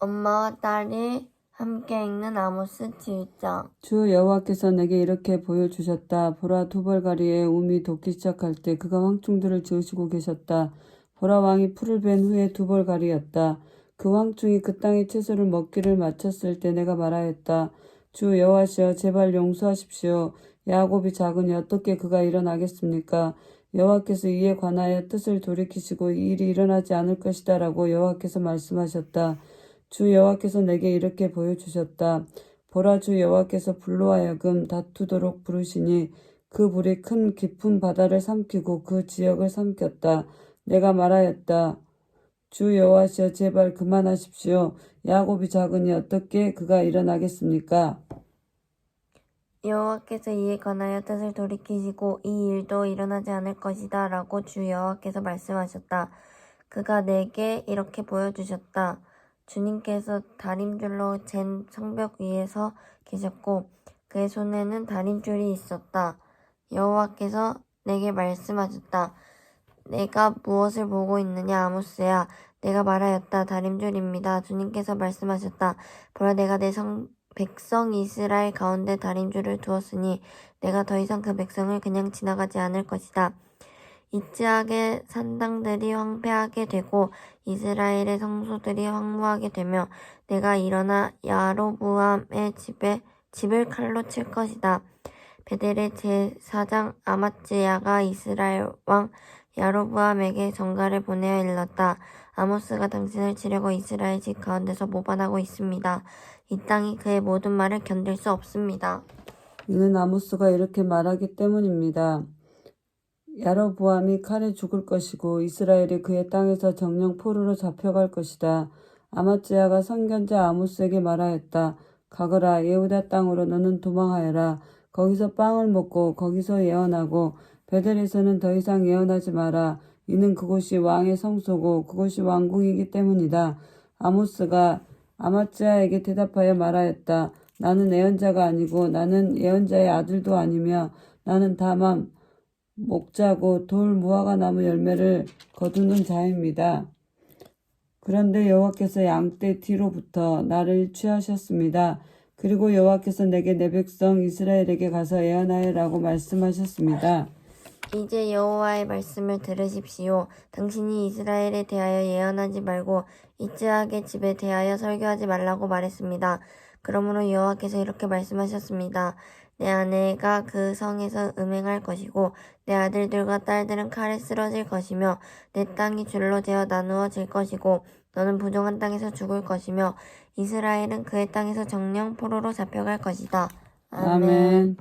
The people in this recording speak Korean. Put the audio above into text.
엄마와 딸이 함께 읽는 아모스 7장. 주 여호와께서 내게 이렇게 보여주셨다. 보라 두 벌가리에 움이 돋기 시작할 때 그가 황충들을 지으시고 계셨다. 보라 왕이 풀을 벤 후에 두 벌가리였다. 그 황충이 그 땅의 채소를 먹기를 마쳤을 때 내가 말하였다. 주 여호와시여 제발 용서하십시오. 야곱이 작으니 어떻게 그가 일어나겠습니까? 여호와께서 이에 관하여 뜻을 돌이키시고 이 일이 일어나지 않을 것이다라고 여호와께서 말씀하셨다. 주 여호와께서 내게 이렇게 보여주셨다. 보라 주 여호와께서 불로 하여금 다투도록 부르시니 그 불이 큰 깊은 바다를 삼키고 그 지역을 삼켰다. 내가 말하였다. 주 여호와시여 제발 그만하십시오. 야곱이 작으니 어떻게 그가 일어나겠습니까? 여호와께서 이에 관하여 뜻을 돌이키시고 이 일도 일어나지 않을 것이다 라고 주 여호와께서 말씀하셨다. 그가 내게 이렇게 보여주셨다. 주님께서 다림줄로 잰 성벽 위에 서 계셨고 그의 손에는 다림줄이 있었다. 여호와께서 내게 말씀하셨다. 내가 무엇을 보고 있느냐 아모스야 내가 말하였다 다림줄입니다. 주님께서 말씀하셨다. 보라 내가 내 성, 백성 이스라엘 가운데 다림줄을 두었으니 내가 더 이상 그 백성을 그냥 지나가지 않을 것이다. 이츠학의 산당들이 황폐하게 되고 이스라엘의 성소들이 황무하게 되며 내가 일어나 야로보암의 집에 집을 칼로 칠 것이다. 베델의 제사장 아마츠야가 이스라엘 왕 야로보암에게 전가를 보내어 일렀다. 아모스가 당신을 치려고 이스라엘 집 가운데서 모반하고 있습니다. 이 땅이 그의 모든 말을 견딜 수 없습니다. 이는 아모스가 이렇게 말하기 때문입니다. 야로보암이 칼에 죽을 것이고 이스라엘이 그의 땅에서 정령 포로로 잡혀갈 것이다. 아마츠야가 선견자 아모스에게 말하였다. 가거라 예후다 땅으로 너는 도망하여라. 거기서 빵을 먹고 거기서 예언하고 베델에서는 더 이상 예언하지 마라. 이는 그곳이 왕의 성소고 그곳이 왕궁이기 때문이다. 아모스가 아마츠야에게 대답하여 말하였다. 나는 예언자가 아니고 나는 예언자의 아들도 아니며 나는 다만 목자고 돌 무화과 나무 열매를 거두는 자입니다. 그런데 여호와께서 양떼 뒤로부터 나를 취하셨습니다. 그리고 여호와께서 내게 내 백성 이스라엘에게 가서 예언하여라고 말씀하셨습니다. 이제 여호와의 말씀을 들으십시오. 당신이 이스라엘에 대하여 예언하지 말고 이츠학의 집에 대하여 설교하지 말라고 말했습니다. 그러므로 여호와께서 이렇게 말씀하셨습니다. 내 아내가 그 성에서 음행할 것이고 내 아들들과 딸들은 칼에 쓰러질 것이며 내 땅이 줄로 재어 나누어질 것이고 너는 부정한 땅에서 죽을 것이며 이스라엘은 그의 땅에서 정령 포로로 잡혀갈 것이다. 아멘.